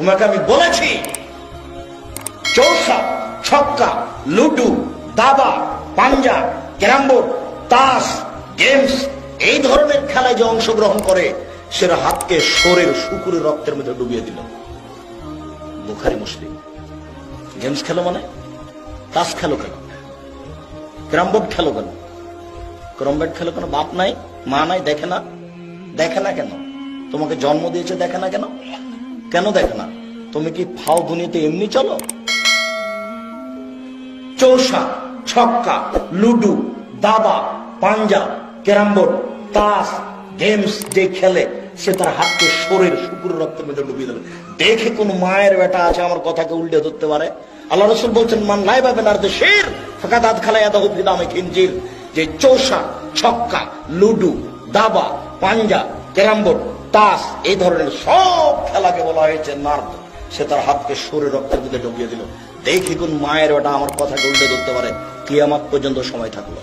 তোমাকে আমি বলেছি, চৌসা, ছক্কা, লুডু, দাবা, পাঞ্জা ক্যারাম বোর্ড তাস, গেমস, এই ধরনের খেলায় যে অংশগ্রহণ করে, সেটা হাতকে শরীর শুকুরের রক্তের মধ্যে ডুবিয়ে দিল। বুখারি মুসলিম। গেমস খেলো মানে? তাস খেলো কেন? ক্যারাম বোর্ড খেলো কেন? ক্যারাম বোর্ড খেলো কেন? বাপ নাই, মা নাই, দেখে না? দেখে না কেন? তোমাকে জন্ম দিয়েছে, দেখে না কেন? কেন দেখে না? তুমি কি ফাও দুনিয়াতে এমনি চলো? চৌসা ছক্কা, লুডু, দাবা পাঞ্জা ক্যারাম বোর্ড, তাস, গেমস যে খেলে, সে তার হাতকে শরীর শুকুর রক্তের মধ্যে ডুবিয়ে দেবে। দেখে কোন মায়ের বেটা আছে আমার কথাকে উল্টে ধরতে পারে? আল্লাহ রসুল বলছেন, মান লাই পাবেন আর শের ফাঁকা দাঁত খালাই এত দামে খিনজির। যে চৌসা ছক্কা, লুডু, দাবা পাঞ্জা ক্যারাম বোর্ড তাস, এই ধরনের সব খেলাকে বলা হয়েছে নার্দ। সে তার হাতকে সরে রক্তের মধ্যে ঢুকিয়ে দিল। দেখি কোন মায়ের ওটা আমার কথা উল্টে ধরতে পারে। কিয়ামাত পর্যন্ত সময় থাকল।